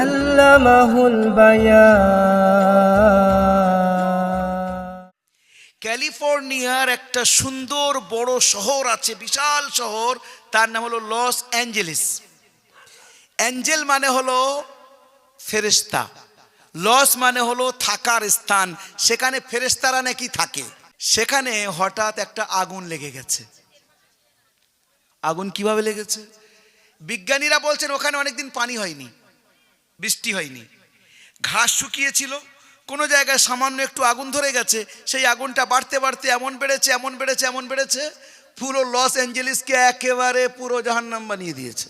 আল্লামাহুল ক্যালিফোর্নিয়ার একটা সুন্দর বড় শহর আছে বিশাল শহর তার নাম হলো লস অ্যাঞ্জেলিস। অ্যাঞ্জেল মানে হলো ফেরেস্তা লস মানে হলো থাকার স্থান। সেখানে ফেরেস্তারা নাকি থাকে। সেখানে হঠাৎ একটা আগুন লেগে গেছে। আগুন কীভাবে লেগেছে? বিজ্ঞানীরা বলছেন ওখানে অনেকদিন পানি হয়নি, বৃষ্টি হয়নি। ঘাস শুকিয়েছিল, কোনো জায়গায় সামান্য একটু আগুন ধরে গেছে, সেই আগুনটা বাড়তে বাড়তে এমন বেড়েছে এমন বেড়েছে এমন বেড়েছে, পুরো লস অ্যাঞ্জেলিসকে একেবারে পুরো জাহান্নাম বানিয়ে দিয়েছে।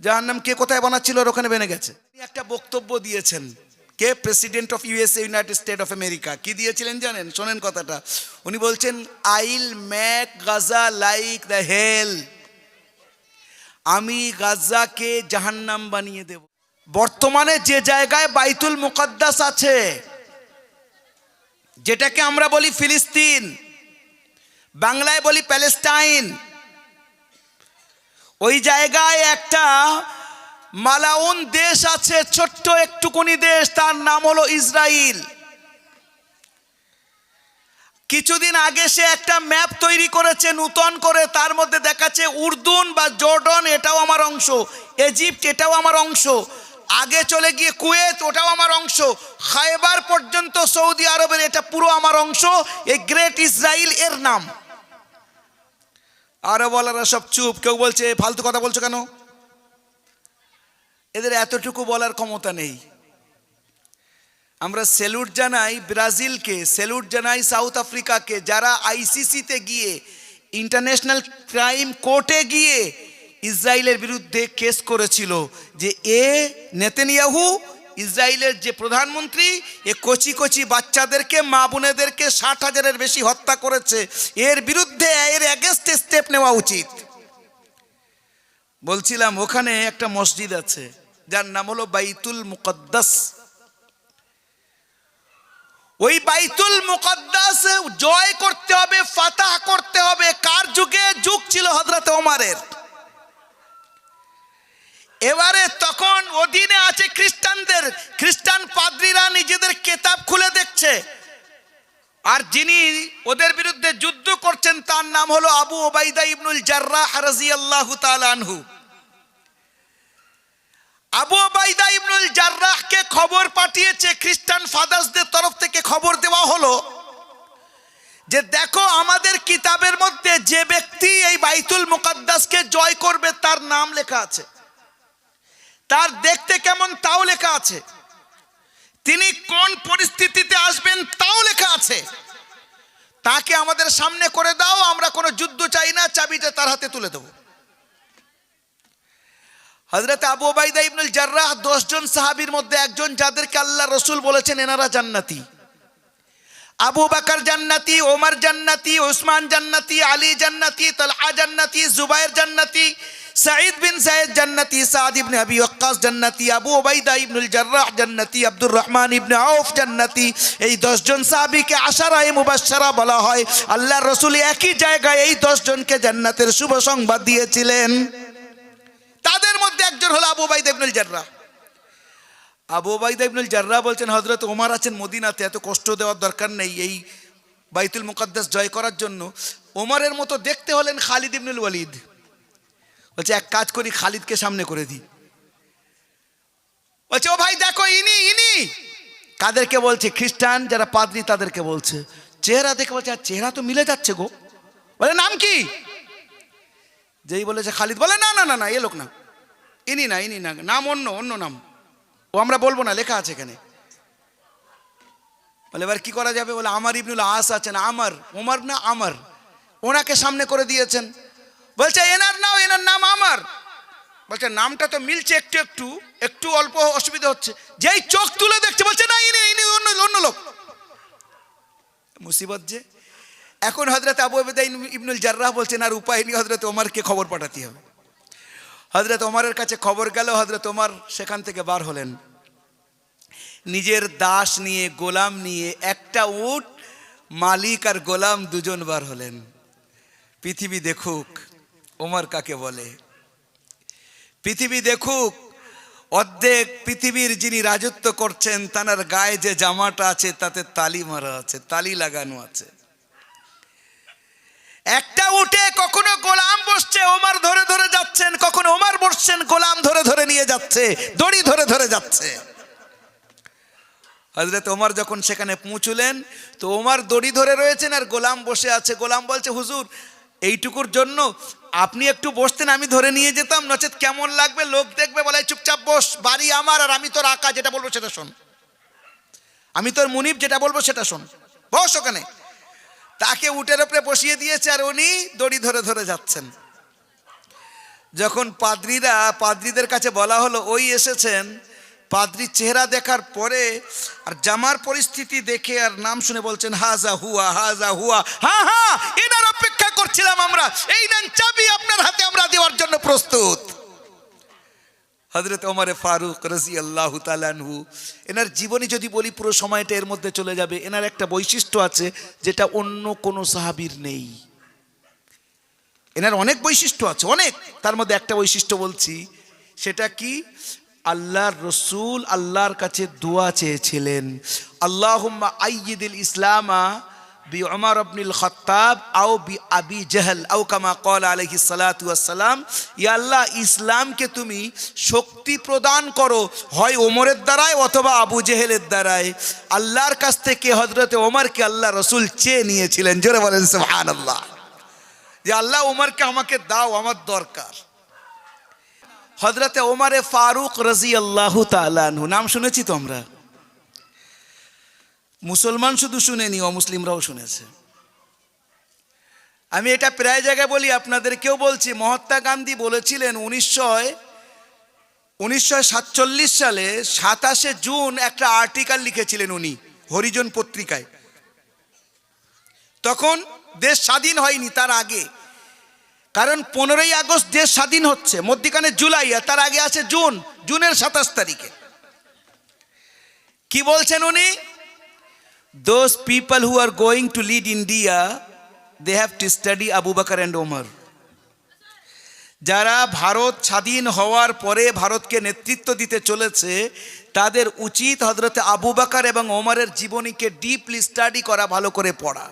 জাহান্নাম কে কোথায় বানাচ্ছিল আর ওখানে বেনে গেছে? একটা বক্তব্য দিয়েছেন, কে? President of USA United State of America কি দিয়েছিলেন জানেন? শোনেন কথাটা। উনি বলছেন I'll make Gaza like the hell আমি গাজাকে জাহান্নাম বানিয়ে দেব। বর্তমানে যে জায়গায় বাইতুল মুকদ্দাস আছে, যেটাকে আমরা বলি ফিলিস্তিন, বাংলায় বলি প্যালেস্টাইন, ওই জায়গায় একটা মালাউন দেশ আছে, ছোট্ট একটুকুনি দেশ, তার নাম হলো ইসরায়েল কিছুদিন আগে সে একটা ম্যাপ তৈরি করেছে, নূতন করে, তার মধ্যে দেখাচ্ছে উর্দুন বা জর্ডন, এটাও আমার অংশ, ইজিপ্ট, এটাও আমার অংশ, আগে চলে গিয়ে কুয়েত, ওটাও আমার অংশ, খায়বার পর্যন্ত সৌদি আরবের, এটা পুরো আমার অংশ, এই গ্রেট ইসরায়েল এর নাম। আরও বলারা সব চুপ, কেউ বলছে ফালতু কথা বলছো কেন? এদের এতটুকু বলার ক্ষমতা নেই। আমরা স্যালুট জানাই ব্রাজিলকে, স্যালুট জানাই সাউথ আফ্রিকাকে, যারা আইসিসিতে গিয়ে, ইন্টারন্যাশনাল ক্রাইম কোর্টে গিয়ে ইসরায়েলের বিরুদ্ধে কেস করেছিল যে এ নেতেনিয়াহু ইসরায়েলের যে প্রধানমন্ত্রী, এ কচি কচি বাচ্চাদেরকে, মা বোনেদেরকে ষাট হাজারের বেশি হত্যা করেছে। এর বিরুদ্ধে, এর অ্যাগেস্টে স্টেপ নেওয়া উচিত। বলছিলাম, ওখানে একটা মসজিদ আছে, যার নাম হলো বাইতুল মুকদ্দাস। ওই বাইতুল মুকদ্দাস জয় করতে হবে, ফাতাহ করতে হবে। কার যুগে? যুগ ছিল হজরত ওমারের। এবারে তখন অধীনে আছে খ্রিস্টানদের। খ্রিস্টান পাদ্রীরা নিজেদের কেতাব খুলে দেখছে। আর যিনি ওদের বিরুদ্ধে যুদ্ধ করছেন, তার নাম হলো আবু ওবাইদা ইবনুল জার্রাহ রাজিয়াল্লাহু তাআলা আনহু। আবু ওবাইদা ইবনুল জার্রাহকে খবর পাঠিয়েছে, খ্রিস্টান ফাদার্সদের তরফ থেকে খবর দেওয়া হলো যে, দেখো আমাদের কিতাবের মধ্যে যে ব্যক্তি এই বাইতুল মুকাদ্দাসকে জয় করবে, তার নাম লেখা আছে। তার দেখতে কেমন তাও লেখা আছে। তিনি কোন পরিস্থিতিতে আসবেন তাও লেখা আছে। তাকে আমাদের সামনে করে দাও, আমরা কোনো যুদ্ধ চাই না, চাবিটা তার হাতে তুলে দেবো। হজরত আবু ওবাইদা ইবনুল জার্রাহ দশজন সাহাবীর মধ্যে একজন যাদেরকে আল্লাহ রসুল বলেছেন, এনারা জান্নাতি। আবু বাকার জান্নাতি, ওমর জান্নাতি ওসমান জান্নাতি, আলী জান্নাতি, তালহা জান্নাতি, জুবাইর জান্নাতি, সাঈদ বিন সাইদ জান্নাতি, সাদ ইবনে আবি ওয়াক্কাস জান্নাতি, আবু ওবাইদা ইবনুল জার্রাহ জান্নাতি, আব্দুর রহমান ইবনে আউফ জান্নাতি। এই দশজন সাহাবীকে আশারায়ে মুবাশশারা বলা হয়। আল্লাহ রসুল একই জায়গায় এই দশজনকে জান্নাতের শুভ সংবাদ দিয়েছিলেন। তাদের মধ্যে একজন হলো আবু বাইদা ইবনুল জার্রা। আবু বাইদা ইবনুল জার্রা বলছেন হজরত ওমর আছেন মদিনাতে, এত কষ্ট দেওয়ার দরকার নেই এই বাইতুল মুকাদ্দাস জয় করার জন্য। ওমরের মতো দেখতে হলেন খালিদ ইবনুল ওয়ালিদ। বলছে, এক কাজ করি, খালিদকে সামনে করে দিই। বলছে, ও ভাই, দেখো, ইনি ইনি। কাদেরকে বলছে, খ্রিস্টান, যারা পাদ্রি, তাদেরকে বলছে। চেহারা দেখে বলছে, আর চেহারা তো মিলে যাচ্ছে গো। বলে, নাম কি? যেই বলেছে খালিদ, বলে, না না না না, এ লোক না। ইনি না ইনি না, নাম অন্য অন্য নাম। ও আমরা বলব না, লেখা আছে এখানে। বলে, এবার কি করা যাবে? বলে, আমার ইবনুল আস আছেন, আমার ওমার না আমার। ওনাকে সামনে করে দিয়েছেন। বলছে, এনার নাও এনার নাম আমার। বলছে, নামটা তো মিলছে একটু একটু একটু অল্প অসুবিধা হচ্ছে। যেই চোখ তুলে দেখছে, বলছে, না, ইনি ইনি অন্য অন্য লোক। মুসিবত যে এখন হজরত আবু আবেদা ইবনুল জার্রাহ বলছেন, আর উপায় নেই হজরত ওমরকে খবর পাঠাতে হবে। হজরত ওমরের কাছে খবর গেল হজরত ওমর সেখান থেকে বার হলেন। নিজের দাস নিয়ে, গোলাম নিয়ে একটা উট মালিক আর গোলাম দুজন বার হলেন। পৃথিবী দেখুক, ওমর কাকে বলে? পৃথিবী দেখুক, অর্ধেক পৃথিবীর যিনি রাজত্ব করছেন তার গায়ে যে জামাটা আছে, তাতে তালি মারা আছে, তালি লাগানো আছে। একটা উঠে কখনো গোলাম বসছে, ওমার ধরে ধরে যাচ্ছেন, কখনো ওমার বসছেন, গোলাম ধরে ধরে নিয়ে যাচ্ছে, দড়ি ধরে ধরে যাচ্ছে। হজরত ওমর যখন সেখানে পৌঁছলেন, তো ওমর দড়ি ধরে রয়েছেন আর গোলাম বসে আছে। গোলাম বলছে, হুজুর, এইটুকুর জন্য আপনি একটু বসতেন, আমি ধরে নিয়ে যেতাম, নচেত কেমন লাগবে, লোক দেখবে, বলে চুপচাপ বস, বাড়ি আমার আর আমি তোর আঁকা, যেটা বলব সেটা শোন। আমি তোর মুনিব, যেটা বলব সেটা শোন। বস ওখানে। তাকে উটের ওপরে বসিয়ে দিয়েছে আর উনি দড়ি ধরে ধরে যাচ্ছেন। যখন পাদ্রীরা, পাদ্রীদের কাছে বলা হলো, ওই এসেছেন। পাদ্রির চেহারা দেখার পরে আর জামার পরিস্থিতি দেখে আর নাম শুনে বলছেন, হাজা হুয়া হাজা হুয়া। হা হ্যাঁ এনার অপেক্ষা করছিলাম আমরা। এই নেন চাবি আপনার হাতে, আমরা দেওয়ার জন্য প্রস্তুত। হজরত ওমরে ফারুক রাজি আল্লাহ তালানহু এনার জীবনী যদি বলি, পুরো সময়টা এর মধ্যে চলে যাবে। এনার একটা বৈশিষ্ট্য আছে, যেটা অন্য কোনো সাহাবির নেই। এনার অনেক বৈশিষ্ট্য আছে, অনেক। তার মধ্যে একটা বৈশিষ্ট্য বলছি, সেটা কি? আল্লাহর রসুল আল্লাহর কাছে দোয়া চেয়েছিলেন, আল্লাহুম্মা আইয়িদিল ইসলামা বি ওমর আবনুল খত্তাব আও বি আবি জেহল আও কামা কল আলহি সালাতু আসসালাম ইয়া আল্লাহ, ইসলামকে তুমি শক্তি প্রদান করো, হয় ওমরের দ্বারায় অথবা আবু জেহেলের দ্বারায়। আল্লাহর কাছ থেকে হজরতে ওমরকে আল্লাহ রসুল চেয়ে নিয়েছিলেন, জোরে বলেন সুবহানাল্লাহ। যে আল্লাহ ওমরকে আমাকে দাও, আমার দরকার। হজরতে ওমারে ফারুক রাজি আল্লাহ তালানহু নাম শুনেছি তো আমরা? মুসলমান শুধু শুনেনি, অমুসলিমরাও শুনেছে। আমি এটা প্রায় জায়গায় বলি আপনাদের কেউ বলছি, মহাত্মা গান্ধী বলেছিলেন উনিশশো উনিশশো সালে সাতাশে জুন একটা আর্টিকেল লিখেছিলেন উনি, হরিজন পত্রিকায়। তখন দেশ স্বাধীন হয়নি তার আগে। কারণ পনেরোই আগস্ট দেশ স্বাধীন হচ্ছে, মধ্যিখানে জুলাই, আর তার আগে আছে জুন, জুনের সাতাশ তারিখে। কি বলছেন উনি? Those people who are going to lead India they have to study Abu Bakr Omar. যারা ভারত স্বাধীন হওয়ার পরে ভারতকে নেতৃত্ব দিতে চলেছে, তাদের উচিত হজরতে আবু বাকার এবং ওমরের জীবনীকে ডিপলি স্টাডি করা, ভালো করে পড়া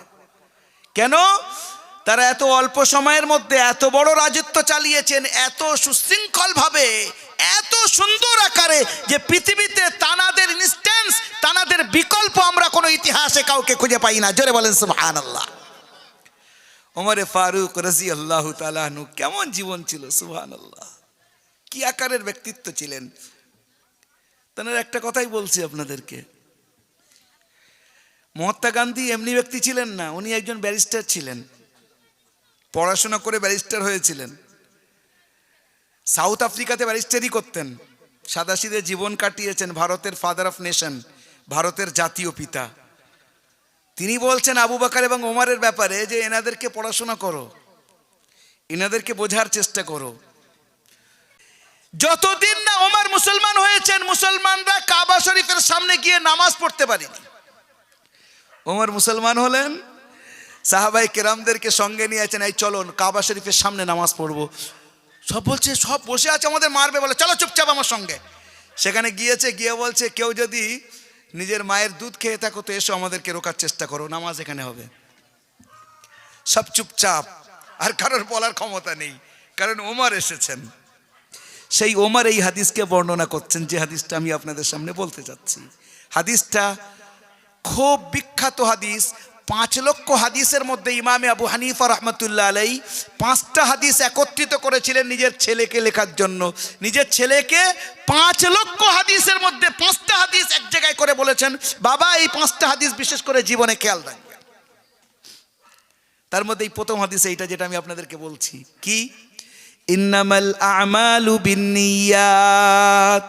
কেন তারা এত অল্প সময়ের মধ্যে এত বড় রাজত্ব চালিয়েছেন, এত সুশৃঙ্খলভাবে, এত সুন্দর আকারে যে পৃথিবীতে তানাদের ইনস্ট্যান্স তানাদের বিকল্প আমরা কোনো ইতিহাসে কাউকে খুঁজে পাই না। জোরে বলেন সুবহান আল্লাহ ওমরে ফারুক রাজি আল্লাহ তালাহনু কেমন জীবন ছিল সুবহান আল্লাহ কি আকারের ব্যক্তিত্ব ছিলেন। তাদের একটা কথাই বলছি আপনাদেরকে। মহাত্মা গান্ধী এমনি ব্যক্তি ছিলেন না, উনি একজন ব্যারিস্টার ছিলেন। পড়াশোনা করে ব্যারিস্টার হয়েছিলেন। সাউথ আফ্রিকাতে ব্যারিস্টারই করতেন। সাদাসিদে জীবন কাটিয়েছেন ভারতের ফাদার অফ নেশন ভারতের জাতীয় পিতা। তিনি বলছেন, আবু বাকার এবং ওমারের ব্যাপারে যে এনাদেরকে পড়াশোনা করো, এনাদেরকে বোঝার চেষ্টা করো। যতদিন না ওমর মুসলমান হয়েছেন, মুসলমানরা কাবা শরীফের সামনে গিয়ে নামাজ পড়তে পারেনি। ওমর মুসলমান হলেন? সাহাবাই কেরামদেরকে সঙ্গে নিয়েছেন এই চলো কাবা শরীফের সামনে নামাজ পড়ব। সব বলছে, সব বসে আছে, আমাদের মারবে, বলে, চলো চুপচাপ আমার সঙ্গে। সেখানে গিয়েছে, গিয়ে বলছে, কেউ যদি নিজের মায়ের দুধ খেয়ে থাকো, তো এসো আমাদেরকে রোকার চেষ্টা করো, নামাজ এখানে হবে। সব চুপচাপ, আর কারোর বলার ক্ষমতা নেই, কারণ ওমর এসেছেন। সেই ওমর এই হাদিসকে বর্ণনা করছেন, যে হাদিসটা আমি আপনাদের সামনে বলতে চাচ্ছি হাদিসটা খুব বিখ্যাত হাদিস পাঁচ লক্ষ হাদিসের মধ্যে ইমামে আবু হানিফা রহমতুল্লাহ আলাই পাঁচটা হাদিস একত্রিত করেছিলেন নিজের ছেলেকে লেখার জন্য। নিজের ছেলেকে পাঁচ লক্ষ হাদিসের মধ্যে পাঁচটা হাদিস এক জায়গায় করে বলেছেন, বাবা, এই পাঁচটা হাদিস বিশেষ করে জীবনে খেয়াল রাখবেন তার মধ্যে এই প্রথম হাদিস এইটা যেটা আমি আপনাদেরকে বলছি। কি? ইন্নামাল আমালু বিন্নিয়াত।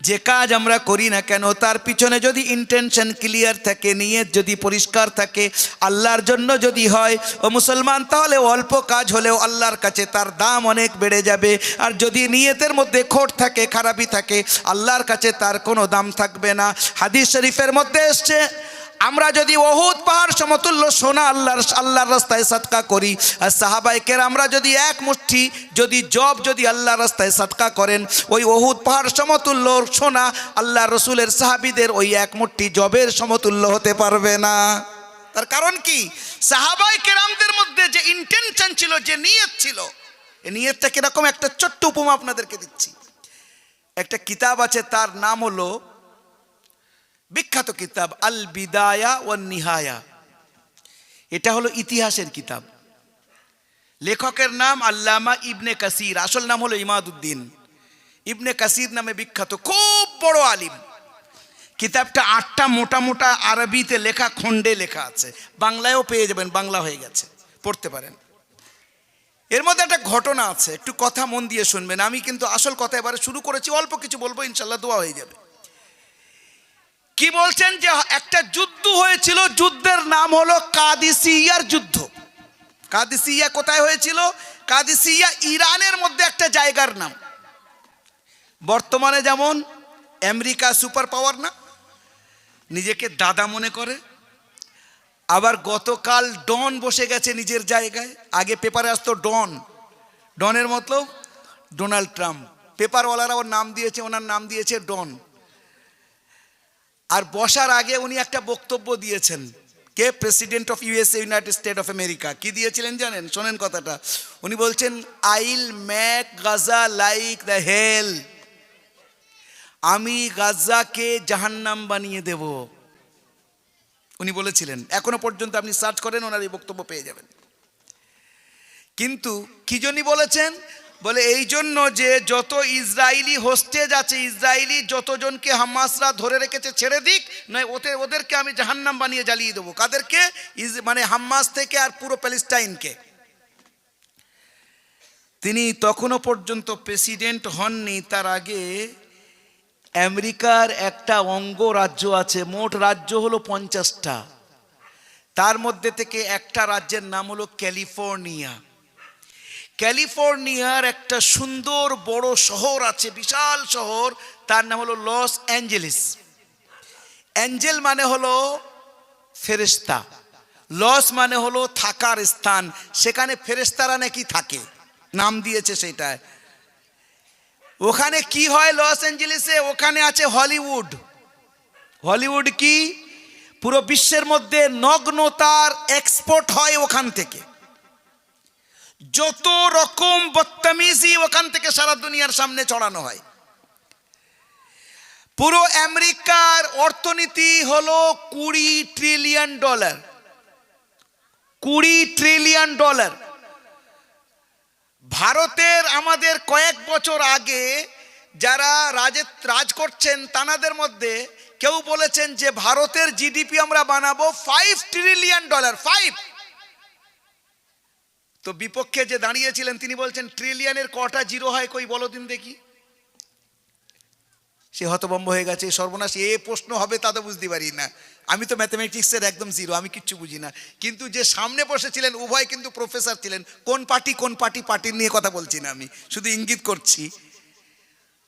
যে কাজ আমরা করি না কেন, তার পিছনে যদি ইন্টেনশন ক্লিয়ার থাকে, নিয়ত যদি পরিষ্কার থাকে, আল্লাহর জন্য যদি হয়, ও মুসলমান, তাহলে অল্প কাজ হলেও আল্লাহর কাছে তার দাম অনেক বেড়ে যাবে। আর যদি নিয়তের মধ্যে খোট থাকে, খারাপই থাকে, আল্লাহর কাছে তার কোনো দাম থাকবে না। হাদিস শরীফের মধ্যে এসছে আমরা যদি ওহুদ পাহাড় সমতুল্য সোনা আল্লাহর আল্লাহর রাস্তায় সাদকা করি, আর সাহাবাইকের আমরা যদি এক মুষ্টি, যদি জব যদি আল্লাহর রাস্তায় সাদকা করেন, ওই ওহুদ পাহাড় সমতুল্য সোনা আল্লাহ রসুলের সাহাবিদের ওই এক মুষ্টি জবের সমতুল্য হতে পারবে না। তার কারণ কি? সাহাবাই কেরামদের মধ্যে যে ইন্টেনশন ছিল, যে নিয়ত ছিল, এই নিয়তটা কীরকম একটা ছোট্ট উপমা আপনাদেরকে দিচ্ছি। একটা কিতাব আছে, তার নাম হলো বিখ্যাত কিতাব আল বিদায়া ও নিহায়া এটা হলো ইতিহাসের কিতাব। লেখকের নাম আল্লামা ইবনে কাসির, আসল নাম হলো ইমাদুদ্দিন। ইবনে কাসির নামে বিখ্যাত, খুব বড় আলিম। কিতাবটা আটটা মোটা মোটা আরবিতে লেখা, খণ্ডে লেখা আছে। বাংলায়ও পেয়ে যাবেন, বাংলা হয়ে গেছে। পড়তে পারেন। এর মধ্যে একটা ঘটনা আছে, একটু কথা মন দিয়ে শুনবেন। আমি কিন্তু আসল কথা এবারে শুরু করেছি, অল্প কিছু বলব ইনশাল্লাহ দোয়া হয়ে যাবে। কি বলছেন যে একটা যুদ্ধ হয়েছিল, যুদ্ধের নাম হলো কাদিসিয়ার যুদ্ধ। কাদিসিয়া কোথায় হয়েছিল? কাদিসিয়া ইরানের মধ্যে একটা জায়গার নাম। বর্তমানে যেমন আমেরিকা সুপার পাওয়ার না, নিজেকে দাদা মনে করে। আবার গতকাল ডন বসে গেছে নিজের জায়গায়। আগে পেপারে আসতো ডন। ডনের মতলব ডোনাল্ড ট্রাম্প। পেপারওয়ালারা ওর নাম দিয়েছে, ওনার নাম দিয়েছে ডন। আর বসার আগে উনি একটা বক্তব্য দিয়েছেন। কে? President of USA United State of America কি দিয়েছিলেন জানেন? শোনেন কথাটা। উনি বলছেন I'll make Gaza like the hell আমি গাজাকে জাহান্নাম বানিয়ে দেব। উনি বলেছিলেন। এখনও পর্যন্ত আপনি সার্চ করেন, ওনার এই বক্তব্য পেয়ে যাবেন। কিন্তু কি জন্যই বলেছেন? বলে, এই জন্য যে যত ইসরায়েলি হোস্টেজ আছে ইসরায়েলি যতজনকে হামাসরা ধরে রেখেছে, ছেড়ে দিক, নয়, ওতে, ওদেরকে আমি জাহান্নাম বানিয়ে জ্বালিয়ে দেবো। কাদেরকে? মানে হাম্মাস থেকে আর পুরো প্যালেস্টাইনকে। তিনি তখনও পর্যন্ত প্রেসিডেন্ট হননি। তার আগে আমেরিকার একটা অঙ্গ রাজ্য আছে, মোট রাজ্য হলো পঞ্চাশটা। তার মধ্যে থেকে একটা রাজ্যের নাম হলো ক্যালিফোর্নিয়া। ক্যালিফোর্নিয়ার একটা সুন্দর বড় শহর আছে, বিশাল শহর, তার নাম হলো লস অ্যাঞ্জেলিস। অ্যাঞ্জেল মানে হলো ফেরেস্তা লস মানে হলো থাকার স্থান, সেখানে ফেরেস্তারা নাকি থাকে, নাম দিয়েছে সেটায়। ওখানে কি হয় লস অ্যাঞ্জেলিসে? ওখানে আছে হলিউড। হলিউড কি? পুরো বিশ্বের মধ্যে নগ্নতার এক্সপোর্ট হয় ওখান থেকে। যত রকম বদতামিজি ওখান থেকে সারা দুনিয়ার সামনে চড়ানো হয়। পুরো আমেরিকার অর্থনীতি হলো কুড়ি ট্রিলিয়ন ডলার কুড়ি ট্রিলিয়ন ডলার ভারতের আমাদের কয়েক বছর আগে যারা রাজে, রাজ করছেন তানাদের মধ্যে কেউ বলেছেন যে ভারতের জিডিপি আমরা বানাবো ফাইভ ট্রিলিয়ন ডলার ফাইভ তো বিপক্ষে যে দাঁড়িয়েছিলেন, তিনি বলছেন, ট্রিলিয়নের কটা জিরো হয় কই বলো দিন দেখি? সে হতবম্ব হয়ে গেছে, সর্বনাশ, এ প্রশ্ন হবে তা তো বুঝতে পারি না। আমি তো ম্যাথমেটিক্সের একদম জিরো, আমি কিচ্ছু বুঝি না। কিন্তু যে সামনে বসেছিলেন, উভয় কিন্তু প্রফেসর ছিলেন। কোন পার্টি কোন পার্টি, পার্টির নিয়ে কথা বলছি না আমি, শুধু ইঙ্গিত করছি।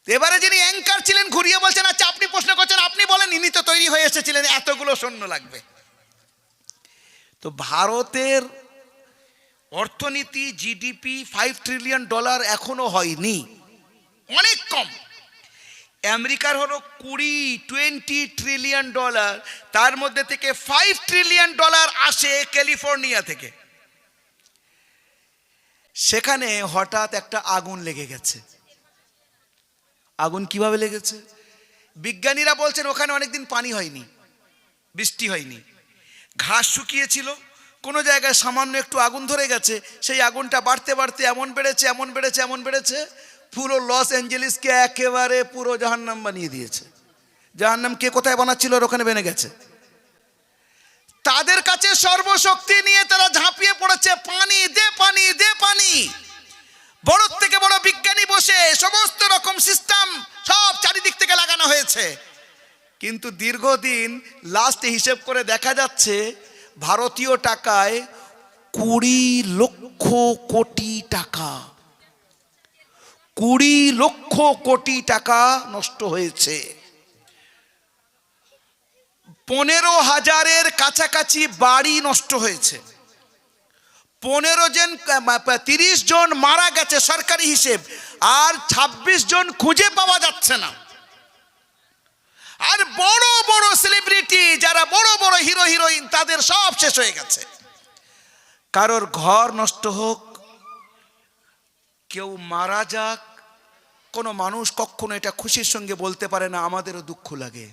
এবারে যিনি অ্যাঙ্কার ছিলেন, ঘুরিয়ে বলছেন আচ্ছা আপনি প্রশ্ন করছেন, আপনি বলেন, ইনি তো তৈরি হয়ে এসেছিলেন, এতগুলো সৈন্য লাগবে। তো ভারতের অর্থনীতি জিডিপি ফাইভ ট্রিলিয়ন ডলার এখনও হয়নি। অনেক কম। আমেরিকার হলো কুড়ি টোয়েন্টি ট্রিলিয়ন ডলার তার মধ্যে থেকে ফাইভ ট্রিলিয়ন ডলার আসে ক্যালিফোর্নিয়া থেকে। সেখানে হঠাৎ একটা আগুন লেগে গেছে। আগুন কীভাবে লেগেছে? বিজ্ঞানীরা বলছেন ওখানে অনেকদিন পানি হয়নি, বৃষ্টি হয়নি। ঘাস শুকিয়েছিল কোনো জায়গায় সামান্য একটু আগুন ধরে গেছে, সেই আগুনটা বাড়তে বাড়তে এমন বেড়েছে এমন বেড়েছে এমন বেড়েছে, পুরো লস অ্যাঞ্জেলিসকে একেবারে পুরো জাহান্নাম বানিয়ে দিয়েছে। জাহান্নাম কে কোথায় বানাচ্ছিল আর ওখানে বেনে গেছে? তাদের কাছে সর্বশক্তি নিয়ে তারা ঝাঁপিয়ে পড়েছে, পানি দে পানি দে, পানি। বড় থেকে বড় বিজ্ঞানী বসে সমস্ত রকম সিস্টেম সব চারিদিক থেকে লাগানো হয়েছে। কিন্তু দীর্ঘদিন লাস্টে হিসেব করে দেখা যাচ্ছে ভারতীয় টাকায় কুড়ি লক্ষ কোটি টাকা। কুড়ি লক্ষ কোটি টাকা নষ্ট হয়েছে। পনেরো হাজারের কাছাকাছি বাড়ি নষ্ট হয়েছে। পনেরো জন, তিরিশ জন মারা গেছে সরকারি হিসেব। আর ২৬ জন খুঁজে পাওয়া যাচ্ছে না। আর বড় বড় সেলিব্রিটি যারা বড় বড় হিরো হিরোইন তাদের সব শেষ হয়ে গেছে। কারোর ঘর নষ্ট হোক, কেউ মারা যাক, কোনো মানুষ কখনো এটা খুশির সঙ্গে বলতে পারে না, আমাদেরও দুঃখ লাগে।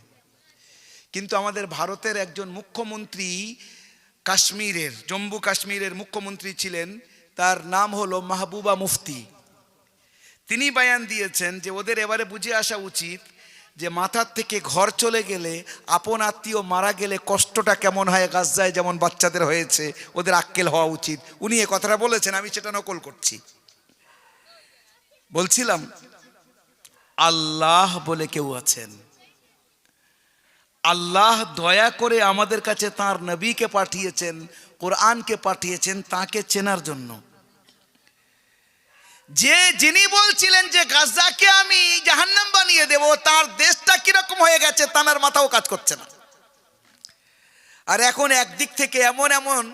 কিন্তু আমাদের ভারতের একজন মুখ্যমন্ত্রী কাশ্মীরের, জম্মু কাশ্মীরের মুখ্যমন্ত্রী ছিলেন, তার নাম হলো মাহবুবা মুফতি। তিনি বায়ান দিয়েছেন যে ওদের এবারে বুঝে আসা উচিত যে মাথার থেকে ঘর চলে গেলে আপন আত্মীয় মারা গেলে কষ্টটা কেমন হয় গাছায় যেমন বাচ্চাদের হয়েছে, ওদের আক্কেল হওয়া উচিত। উনি এ কথাটা বলেছেন, আমি সেটা নকল করছি। বলছিলাম, আল্লাহ বলে কেউ আছেন। আল্লাহ দয়া করে আমাদের কাছে তার নবীকে পাঠিয়েছেন, কোরআনকে পাঠিয়েছেন তাকে চেনার জন্য। যে যিনি বলছিলেন যে গাজাকে আমি জাহান্নাম বানিয়ে দেব, তার দেশটা কীরকম হয়ে গেছে তানার মাথাও কাজ করছে না। আর এখন একদিক থেকে এমন এমন,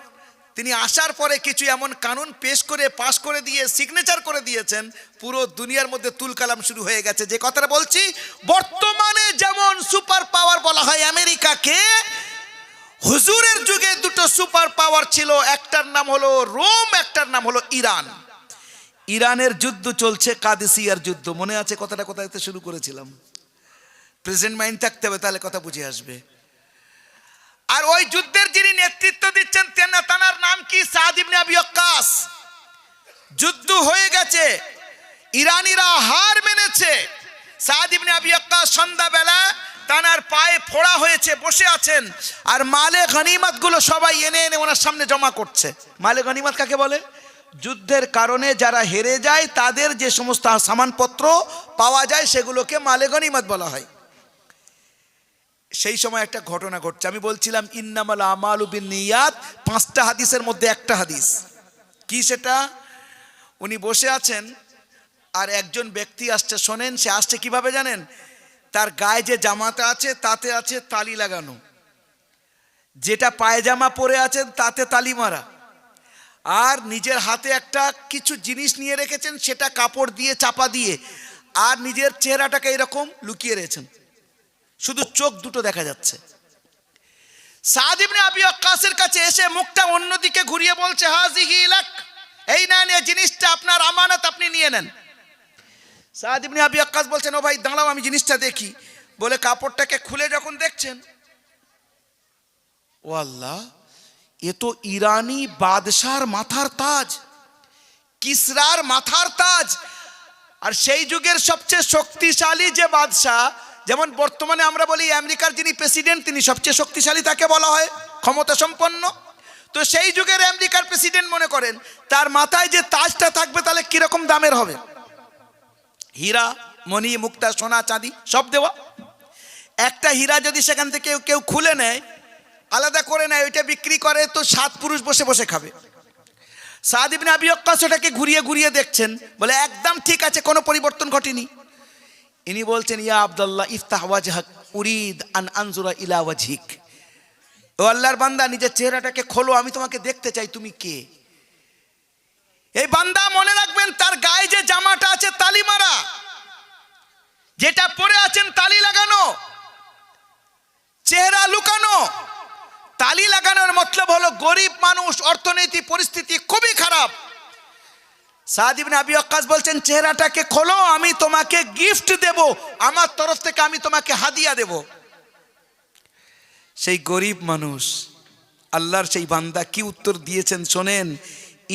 তিনি আসার পরে কিছু এমন কানুন পেশ করে, পাশ করে দিয়ে সিগনেচার করে দিয়েছেন, পুরো দুনিয়ার মধ্যে তুল কালাম শুরু হয়ে গেছে। যে কথাটা বলছি, বর্তমানে যেমন সুপার পাওয়ার বলা হয় আমেরিকাকে, হুজুরের যুগে দুটো সুপার পাওয়ার ছিল, একটার নাম হলো রোম, একটার নাম হলো ইরান। ইরানের যুদ্ধ চলছে, কাদেসিয়ার যুদ্ধ। মনে আছে কথাটা কোথায় শুরু করেছিলাম? প্রেজেন্ট মাইন্ড থাকতে হবে, তাহলে কথা বুঝে আসবে। আর ওই যুদ্ধের যিনি নেতৃত্ব দিচ্ছেন তেনা তানার নাম কি? সাদ আবি ওয়াক্কাস। যুদ্ধ হয়ে গেছে। ইরানিরা হার মেনেছে। সাদ ইবনে আবি ওয়াক্কাস সন্ধ্যাবেলা তানার পায়ে ফোড়া হয়েছে, বসে আছেন। আর মালে গনিমতগুলো সবাই এনে এনে ওনার সামনে জমা করছে। মালে গনিমত কাকে বলে? যুদ্ধের কারণে যারা হেরে যায়, তাদের যে সমস্ত সামানপত্র পাওয়া যায়, সেগুলোকে মালে গনিমত বলা হয়। সেই সময় একটা ঘটনা ঘটছে। আমি বলছিলাম, ইন্নামাল আমাল উবিন নিয়াত পাঁচটা হাদিসের মধ্যে একটা হাদিস। কি সেটা? উনি বসে আছেন, আর একজন ব্যক্তি আসছে, শোনেন, সে আসছে কীভাবে জানেন? তার গায়ে যে জামাটা আছে, তাতে আছে তালি লাগানো। যেটা পায়জামা পরে আছেন, তাতে তালি মারা। আর নিজের হাতে একটা কিছু জিনিস নিয়ে রেখেছেন, সেটা কাপড় দিয়ে, চাপা দিয়ে, আর নিজের চেহারাটাকে এরকম লুকিয়ে রেখেছেন। শুধু চোখ দুটো দেখা যাচ্ছে। সাদ ইবনে আবি ওয়াক্কাসের কাছে এসে মুখটা অন্যদিকে ঘুরিয়ে বলছে হাজিহি লাক, এই নেন, এই জিনিসটা আপনার আমানত আপনি নিয়ে নেন। সাদ ইবনে আবি ওয়াক্কাস বলছেন, ও ভাই, দাঁড়াও, আমি জিনিসটা দেখি। বলে কাপড়টাকে খুলে যখন দেখছেন ও আল্লাহ এ তো ইরানি বাদশার মাথার তাজ, কিসরার মাথার তাজ। আর সেই যুগের সবচেয়ে শক্তিশালী যে বাদশাহ, যেমন বর্তমানে আমরা বলি আমেরিকার যিনি প্রেসিডেন্ট, তিনি সবচেয়ে শক্তিশালী তাকে বলা হয় ক্ষমতা সম্পন্ন তো সেই যুগের আমেরিকার প্রেসিডেন্ট মনে করেন, তার মাথায় যে তাজটা থাকবে তাহলে কীরকম দামের হবে? হীরা, মণি, মুক্তা, সোনা, চাঁদি, সব দেওয়া। একটা হীরা যদি সেখান থেকে কেউ কেউ খুলে নেয় আলাদা করে নেয়, ওইটা বিক্রি করে, তো সাত পুরুষ বসে বসে খাবে। সাদ ইবনে আবি ওয়াক্কাস ওটাকে ঘুরিয়ে ঘুরিয়ে দেখছেন, বলে, একদম ঠিক আছে, কোনো পরিবর্তন ঘটেনি। ইনি বলছেন, ইয়া আবদুল্লাহ, ইফতাহ উরিদ আন আনজুরা ইলা ওয়াজহিক। ও আল্লাহর বান্দা, নিজের চেহারাটাকে খোলো, আমি তোমাকে দেখতে চাই, তুমি কে? এই বান্দা মনে রাখবেন, তার গায়ে যে জামাটা আছে, তালি মারা। যেটা পরে আছেন, তালি লাগানো। চেহারা লুকানো। তালি লাগানোর মতলব হলো গরিব মানুষ অর্থনীতি পরিস্থিতি খুবই খারাপ। সাদিবিন আবি আক্কাস বলছেন, চেহারাটাকে খোলো, আমি তোমাকে গিফট দেব। আমার তরফ থেকে আমি তোমাকে হাদিয়া দেব। সেই গরিব মানুষ, আল্লাহর সেই বান্দা কি উত্তর দিয়েছেন শোনেন?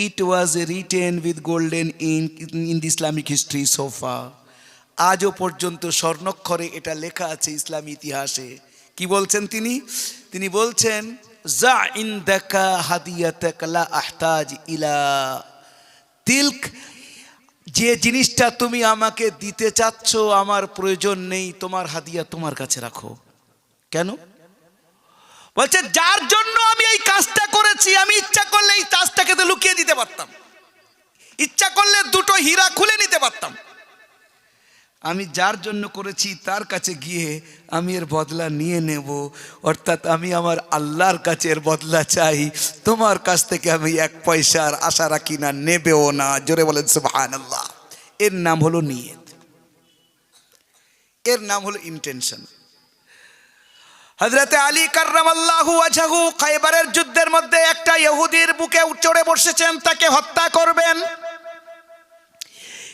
It was written with golden in in the Islamic history sofa আজও পর্যন্ত স্বর্ণক্ষরে এটা লেখা আছে ইসলামী ইতিহাসে। কি বলছেন তিনি? তিনি বলছেন, জা ইন দেখা হাদিয়াতাকালা আহতাজ ইলা। তিলক, যে জিনিসটা তুমি আমাকে দিতে চাচ্ছ, আমার প্রয়োজন নেই, তোমার হাদিয়া তোমার কাছে রাখো। কেন? বলছে, যার জন্য আমি এই কাজটা করেছি, আমি ইচ্ছা করলে এই তাজটাকে তো লুকিয়ে দিতে পারতাম। ইচ্ছা করলে দুটো হীরা খুলে নিতে পারতাম। আমি যার জন্য করেছি তার কাছে গিয়ে আমি এর বদলা নিয়ে নেব। অর্থাৎ আমি আমার আল্লাহর কাছে এর বদলা চাই। তোমার কাছ থেকে আমি এক পয়সার আশা রাখি না, নেবেও না। জোরে বলেন সুবহান আল্লাহ এর নাম হলো নিয়ত। এর নাম হলো ইন্টেনশন হজরতে আলী কার্রামাল্লাহু আজহাহু খাইবারের যুদ্ধের মধ্যে একটা ইহুদির বুকে চড়ে বসেছেন, তাকে হত্যা করবেন।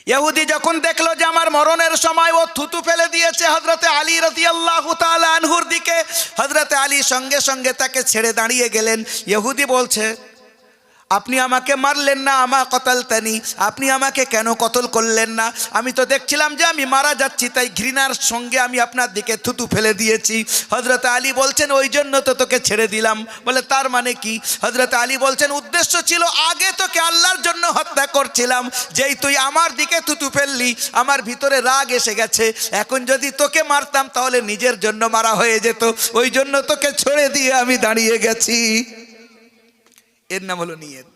ইহুদি যখন দেখল যে আমার মরণের সময় ও থুতু ফেলে দিয়েছে হজরতে আলী রতি আল্লাহ আনহুর দিকে হজরতে আলী সঙ্গে সঙ্গে তাকে ছেড়ে দাঁড়িয়ে গেলেন। ইহুদি বলছে আপনি আমাকে মারলেন না আমার কতালতানি। আপনি আমাকে কেন কতল করলেন না? আমি তো দেখছিলাম যে আমি মারা যাচ্ছি, তাই ঘৃণার সঙ্গে আমি আপনার দিকে থুতু ফেলে দিয়েছি। হজরত আলী বলছেন, ওই জন্য তো তোকে ছেড়ে দিলাম। বলে, তার মানে কি? হজরত আলী বলছেন, উদ্দেশ্য ছিল, আগে তোকে আল্লাহর জন্য হত্যা করছিলাম। যেই তুই আমার দিকে থুতু ফেললি, আমার ভিতরে রাগ এসে গেছে। এখন যদি তোকে মারতাম, তাহলে নিজের জন্য মারা হয়ে যেত। ওই জন্য তোকে ছেড়ে দিয়ে আমি দাঁড়িয়ে গেছি। এর নাম হলো নিয়ত